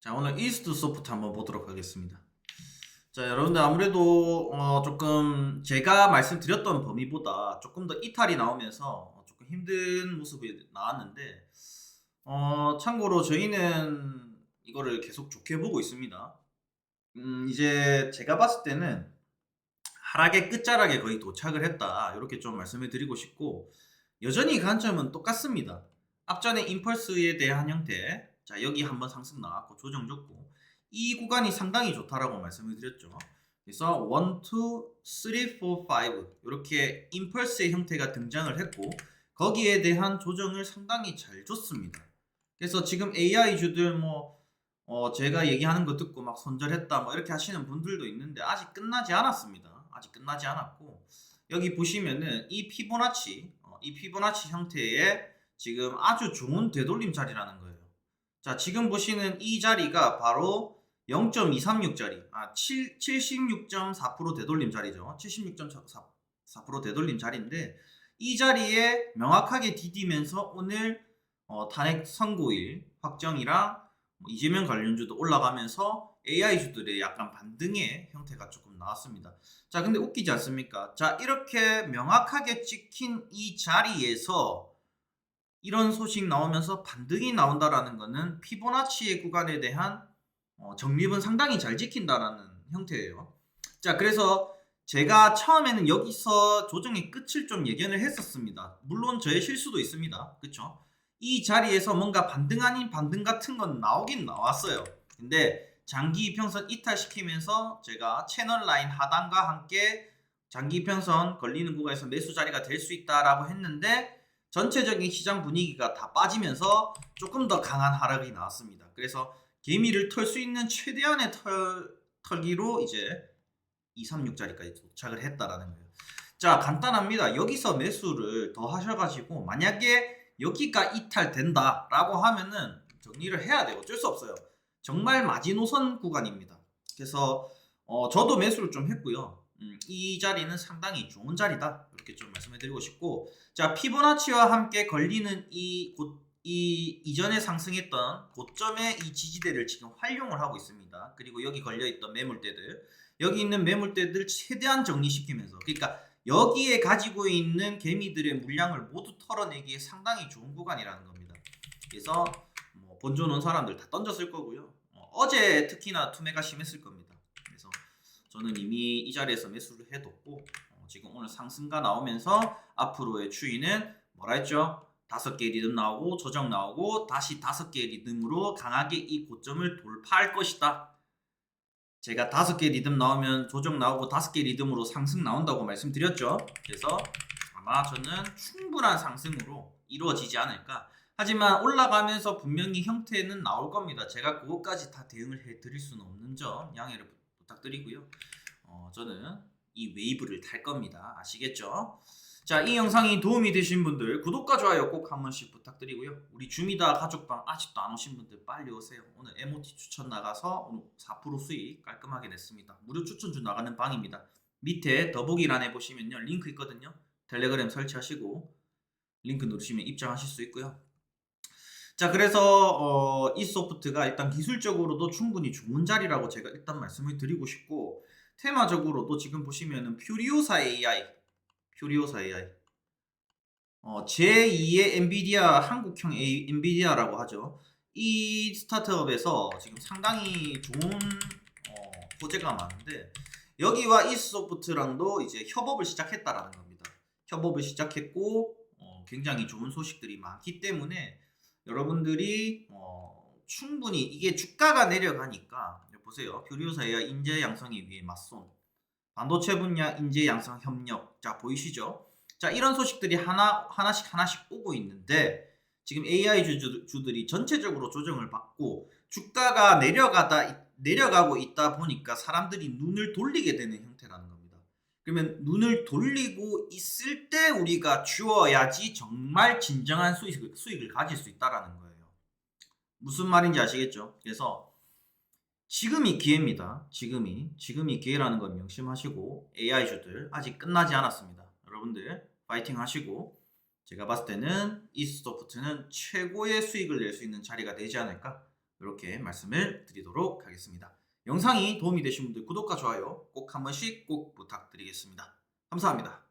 자 오늘 이스트 소프트 한번 보도록 하겠습니다. 자 여러분들 아무래도 어, 조금 제가 말씀드렸던 범위보다 조금 더 이탈이 나오면서 조금 힘든 모습이 나왔는데 어, 참고로 저희는 이거를 계속 좋게 보고 있습니다. 음, 이제 제가 봤을 때는 하락의 끝자락에 거의 도착을 했다 이렇게 좀 말씀을 드리고 싶고 여전히 관점은 똑같습니다. 앞전에 임펄스에 대한 형태 자 여기 한번 상승 나왔고 조정 줬고 이 구간이 상당히 좋다라고 말씀을 드렸죠. 그래서 1, 2, 3, 4, 5 이렇게 임펄스의 형태가 등장을 했고 거기에 대한 조정을 상당히 잘 줬습니다. 그래서 지금 AI주들 뭐 어, 제가 얘기하는 거 듣고 막 손절했다 뭐 이렇게 하시는 분들도 있는데 아직 끝나지 않았습니다. 아직 끝나지 않았고 여기 보시면은 이 피보나치 어, 이 피보나치 형태의 지금 아주 좋은 되돌림 자리라는 거예요. 자 지금 보시는 이 자리가 바로 0.236짜리 아 7, 76.4% 되돌림 자리죠. 76.4% 되돌림 자리인데 이 자리에 명확하게 디디면서 오늘 어, 탄핵 선고일 확정이랑 뭐 이재명 관련주도 올라가면서 AI주들의 약간 반등의 형태가 조금 나왔습니다. 자, 근데 웃기지 않습니까? 자, 이렇게 명확하게 찍힌 이 자리에서 이런 소식 나오면서 반등이 나온다라는 것은 피보나치의 구간에 대한 어, 정립은 상당히 잘 지킨다라는 형태예요. 자, 그래서 제가 처음에는 여기서 조정의 끝을 좀 예견을 했었습니다. 물론 저의 실수도 있습니다. 그쵸? 이 자리에서 뭔가 반등 아닌 반등 같은 건 나오긴 나왔어요. 근데 장기 이평선 이탈시키면서 제가 채널 라인 하단과 함께 장기 이평선 걸리는 구간에서 매수 자리가 될 수 있다라고 했는데 전체적인 시장 분위기가 다 빠지면서 조금 더 강한 하락이 나왔습니다. 그래서 개미를 털 수 있는 최대한의 털, 털기로 이제 236자리까지 도착을 했다라는 거예요. 자, 간단합니다. 여기서 매수를 더 하셔가지고 만약에 여기가 이탈된다라고 하면은 정리를 해야 돼요. 어쩔 수 없어요. 정말 마지노선 구간입니다. 그래서 어, 저도 매수를 좀 했고요. 음, 이 자리는 상당히 좋은 자리다. 이렇게 좀 말씀해드리고 싶고, 자 피보나치와 함께 걸리는 이 고, 이 이전에 상승했던 고점의 이 지지대를 지금 활용을 하고 있습니다. 그리고 여기 걸려 있던 매물대들, 여기 있는 매물대들 최대한 정리시키면서, 그러니까 여기에 가지고 있는 개미들의 물량을 모두 털어내기에 상당히 좋은 구간이라는 겁니다. 그래서 뭐 본조 놓은 사람들 다 던졌을 거고요. 어, 제 특히나 투매가 심했을 겁니다. 저는 이미 이 자리에서 매수를 해뒀고 어, 지금 오늘 상승가 나오면서 앞으로의 추이는 뭐라 했죠? 다섯 개 리듬 나오고 조정 나오고 다시 다섯 개 리듬으로 강하게 이 고점을 돌파할 것이다. 제가 다섯 개 리듬 나오면 조정 나오고 다섯 개 리듬으로 상승 나온다고 말씀드렸죠. 그래서 아마 저는 충분한 상승으로 이루어지지 않을까. 하지만 올라가면서 분명히 형태는 나올 겁니다. 제가 그것까지 다 대응을 해드릴 수는 없는 점 양해를 부탁드 리고요. 어, 저는 이 웨이브를 탈 겁니다. 아시겠죠? 자, 이 영상이 도움이 되신 분들 구독과 좋아요 꼭 한 번씩 부탁드리고요. 우리 주미다 가족방 아직도 안 오신 분들 빨리 오세요. 오늘 MOT 추천 나가서 오늘 4% 수익 깔끔하게 냈습니다. 무료 추천주 나가는 방입니다. 밑에 더보기란에 보시면요. 링크 있거든요. 텔레그램 설치하시고 링크 누르시면 입장하실 수 있고요. 자, 그래서 어, 이 소프트가 일단 기술적으로도 충분히 좋은 자리라고 제가 일단 말씀을 드리고 싶고 테마적으로도 지금 보시면은 퓨리오사 AI 퓨리오사 AI 어, 제2의 엔비디아 한국형 A, 엔비디아라고 하죠. 이 스타트업에서 지금 상당히 좋은 어, 호재가 많은데 여기와 이 소프트랑도 이제 협업을 시작했다라는 겁니다. 협업을 시작했고 어, 굉장히 좋은 소식들이 많기 때문에 여러분들이 어, 충분히 이게 주가가 내려가니까 보세요. 퓨리오사의 인재 양성에 위해 맞선 반도체 분야 인재 양성 협력 자 보이시죠? 자 이런 소식들이 하나 하나씩 하나씩 오고 있는데 지금 AI 주, 주들이 전체적으로 조정을 받고 주가가 내려가다 내려가고 있다 보니까 사람들이 눈을 돌리게 되는 형태라는 겁니다. 그러면 눈을 돌리고 있을 때 우리가 주어야지 정말 진정한 수익을, 수익을 가질 수 있다라는 거예요. 무슨 말인지 아시겠죠? 그래서 지금이 기회입니다. 지금이 지금이 기회라는 건 명심하시고 AI주들 아직 끝나지 않았습니다. 여러분들 파이팅 하시고 제가 봤을 때는 이 소프트는 최고의 수익을 낼 수 있는 자리가 되지 않을까 이렇게 말씀을 드리도록 하겠습니다. 영상이 도움이 되신 분들 구독과 좋아요 꼭 한 번씩 꼭 부탁드리겠습니다. 감사합니다.